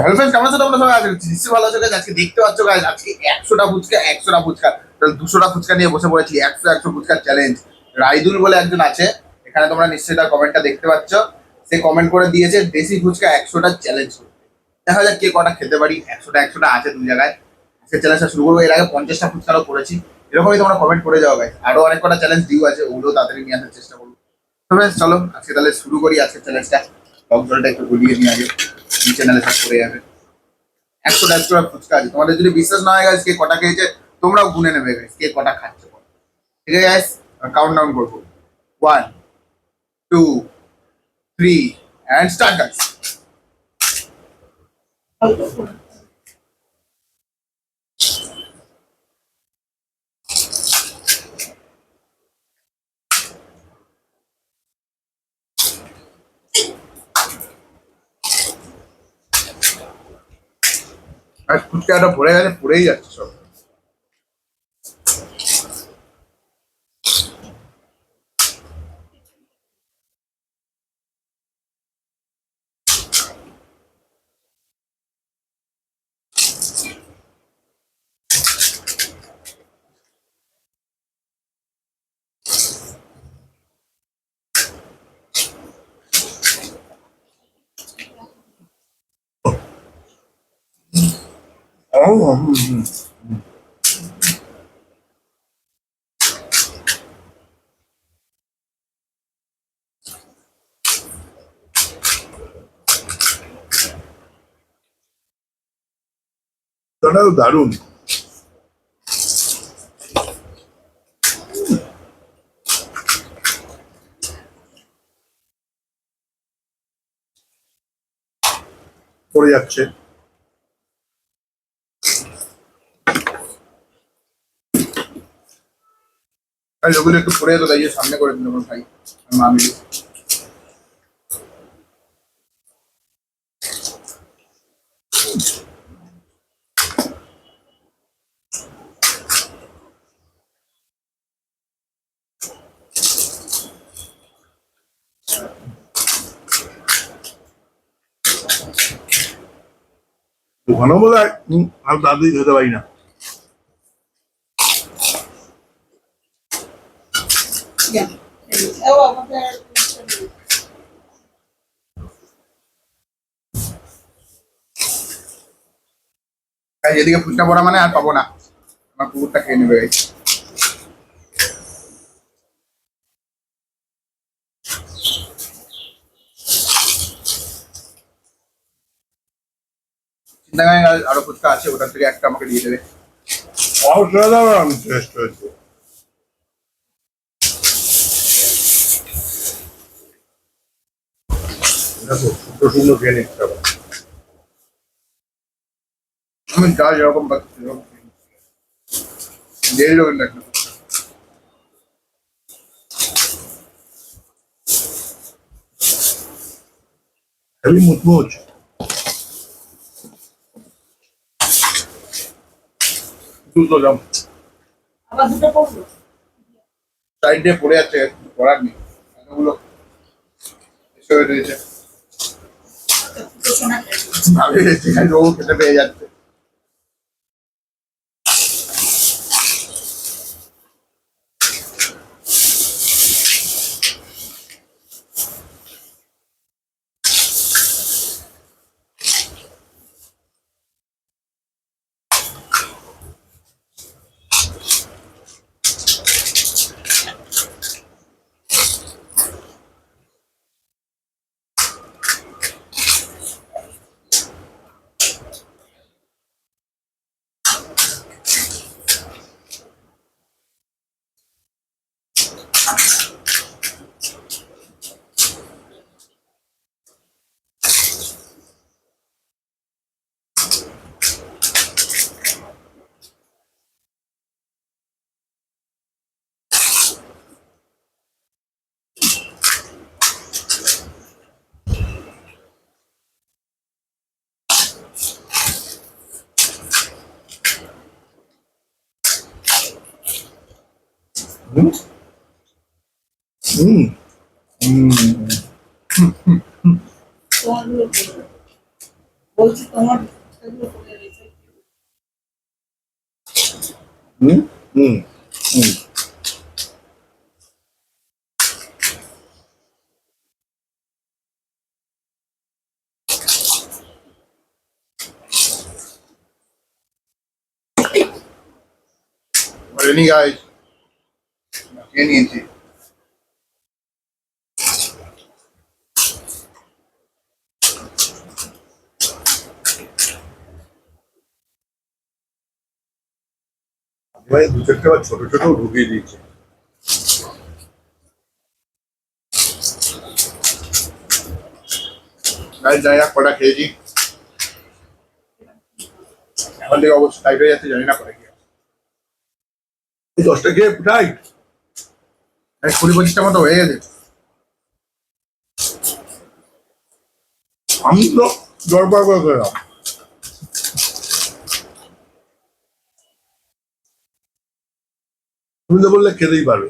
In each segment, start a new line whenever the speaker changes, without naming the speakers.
Hello? আজকে দেখতে পাচ্ছ আজকে একশোটা ফুচকা একশোটা ফুচকা। দুশোটা ফুচকা নিয়ে বসে পড়েছি, একশো একশো চ্যালেঞ্জ বলে একজন আছে, এখানে তোমরা দেখতে সে কমেন্ট করে দিয়েছে, দেশি ফুচকা একশোটা চ্যালেঞ্জ দেখা যাক কে কটা খেতে পারি, একশোটা একশোটা আছে দুই জায়গায়। শুরু করব, এর আগে পঞ্চাশটা করেছি। এরকমই তোমরা কমেন্ট করে যাও গাইজ আরও অনেক কটা চ্যালেঞ্জ ডিউ আছে, ওগুলো তাড়াতাড়ি নিয়ে আসার চেষ্টা করব। চলো, আজকে তাহলে শুরু করি আজকের চ্যালেঞ্জটা একটু গলিয়ে নিয়ে আগে। চ্যানেলে করে যাবে। একশো একশো ফুচকা আছে। তোমাদের যদি বিশ্বাস না হয় গেছে কে কটা খেয়েছে তোমরাও গুনে নেবে guys, কে কটা খাচ্ছে ঠিক আছে গাইস কাউন্ট ডাউন করব। One two three and start guys আর ফুচকাটা ভরে গেছে পড়েই যাচ্ছে সব।
ওটাও দারুণ। পড়ে যাচ্ছে।
আর ওগুলো একটু পড়ে যেত তাই সামনে করে দিল ভাই মা
বলে আর দাদি পারি না।
তাই এদিকে ফুচকা পড়া মানে আর পাবো না। আমার কুকুরটা খেয়ে নেবে। চিন্তা আরও ফুচকা আছে ওটার থেকে একটা আমাকে দিয়ে দেবে।
অসাধারণ টেস্ট হয়েছে দেখো সুন্দর সুন্দর খেয়ে নিচ্ছে আবার।
আমি যা যেরকম পাচ্ছি সেরকম খেয়ে নিচ্ছি। দিয়ে দিল কিন্তু একটা
হেভি মুচমুচ দুটো জাম
আবার দুটো পড়ল
সাইডে পড়ে যাচ্ছে কিছু করার নেই এতগুলো এসে হয়ে রয়েছে ভাবে যেখানে ও খেতে পেয়ে যাচ্ছে।
বলছি তোমার এগুলো করে রেখে
হুম হুম হুম
বলেনি গাইস খেয়ে নিয়েছি।
ভাই দু চারটে ছোট ছোট ঢুকিয়ে দিয়েছে।
গাইস যাই না কটা খেয়েছি। এখন থেকে অবশ্য টাইট হয়ে যাচ্ছে জানি না কটা খেয়ে
এই দশটা খেয়ে টাইট
কুড়ি পঁচিশটা মতো হয়ে গেছে।
আমি তো জলপাই করে খেলাম। তুমি তো বললে খেতেই পারবে।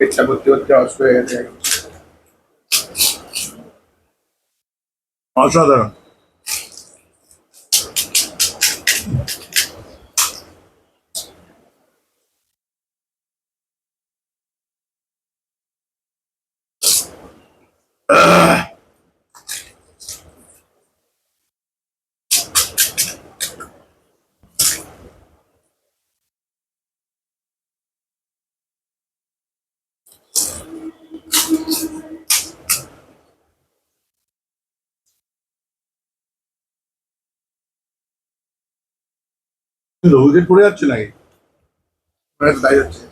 পেটটা ভর্তি করতে অসুস্থ হয়ে গেছে।
অসাধারণ। উইকেট পড়ে যাচ্ছে নাকি?
তাই হচ্ছে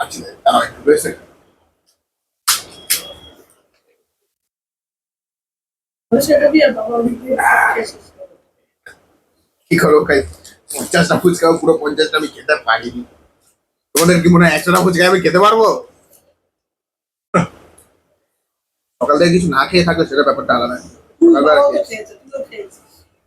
আচ্ছা
করে।
কি করব খাই পঞ্চাশটা ফুচকা পুরো পঞ্চাশটা আমি খেতে পারিনি। তোমাদের কি মনে হয় একশোটা ফুচকা আমি খেতে পারব? সকাল থেকে কিছু না খেয়ে থাকলে সেটা ব্যাপারটা আলাদা। সকালবেলা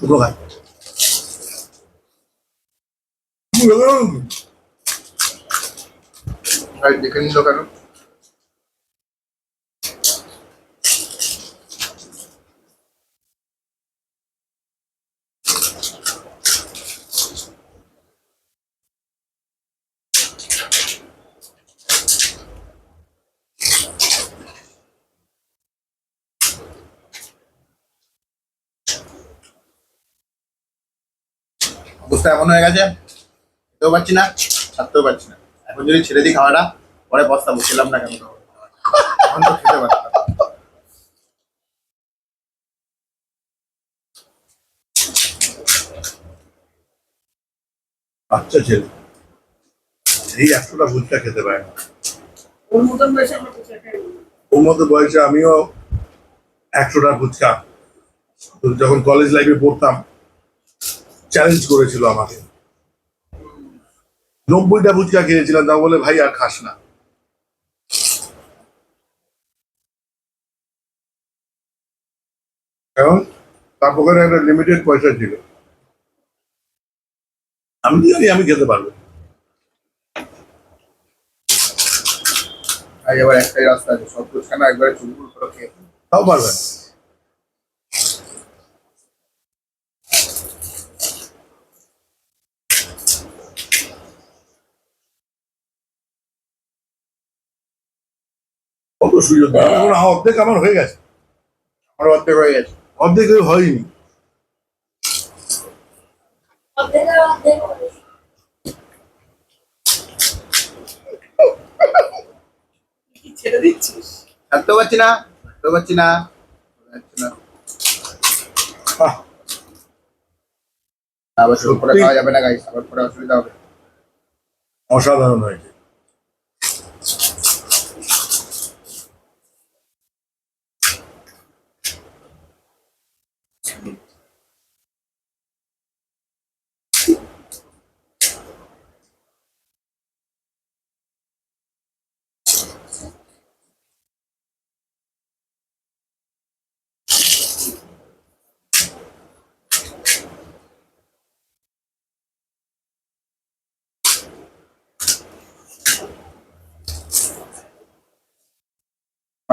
Bye. Ay,
di kanino ka no? অবস্থা এমন হয়ে গেছে খেতেও পারছি না ছাড়তেও পারছি না। এখন যদি ছেড়ে দিই খাওয়াটা পরে পস্তাবো খেলাম না কেন? এখন তো খেতে পারতাম
বাচ্চা ছেলে এই একশোটা ফুচকা খেতে পারে না।
ওর
মতো বয়সে আমিও একশোটা ফুচকা তো যখন কলেজ লাইফে পড়তাম চ্যালেঞ্জ করেছিল আমাকে। নব্বইটা ফুচকা খেয়েছিলাম তা বলে ভাই আর খাস না। কারণ তার পকেটে একটা লিমিটেড পয়সা ছিল। আমি জানি আমি খেতে পারব।
আর এবার একটাই রাস্তা আছে সব ফুচকানা একবারে চুলকুল করে খেয়ে
তাও পারবেন কত সুযোগ দিই এখন অর্ধেক আমার হয়ে গেছে।
আমার অর্ধেক হয়ে গেছে।
অর্ধেক হয়নি।
কি ছেড়ে দিচ্ছিস?
থাকতে পারছি না থাকতে পারছি না। আবার শুরু করে? খাওয়া যাবে না গাইস আবার পরে অসুবিধা হবে।
অসাধারণ হয়েছে।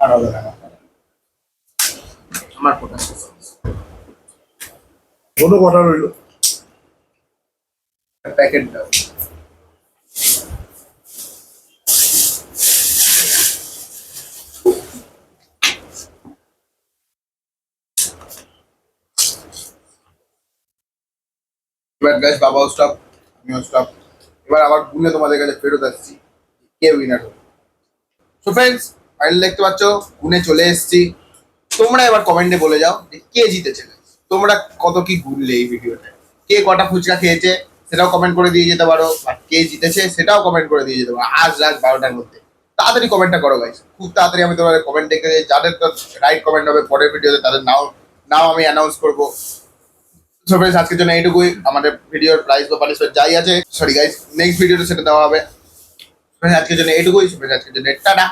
না
আমার। আমার
কোনো কটা রইল?
প্যাকেট দাও। এবার গাছ বাবাও স্টপ আমিও স্টপ এবার আবার গুনে তোমাদের কাছে ফেরত আসছি। কে উইনার হবে? সো ফ্রেন্ডস ফাইনাল দেখতে পাচ্ছ, গুনে চলে এসেছি। তোমরা এবার কমেন্টে বলে যাও যে কে জিতেছে। তোমরা কত কি গুনলে এই ভিডিওতে? কে কটা ফুচকা খেয়েছে, সেটাও কমেন্ট করে দিয়ে যেতে পারো। আর কে জিতেছে, সেটাও কমেন্ট করে দিয়ে যেতে পারো। আজ রাত বারোটার মধ্যে। তাড়াতাড়ি কমেন্টটা করো গাইস খুব তাড়াতাড়ি আমি তোমাদের কমেন্ট দেখে যাদের তো রাইট কমেন্ট হবে পরের ভিডিওতে, তাদের নাও নাও আমি অ্যানাউন্স করব। সো আজকের জন্য এইটুকুই। আমাদের ভিডিওর প্রাইস বা পানিশমেন্ট যাই আছে। সরি গাইস নেক্সট ভিডিওতে সেটা দেওয়া হবে। আজকের জন্য এইটুকুই। আজকের জন্য টাটা।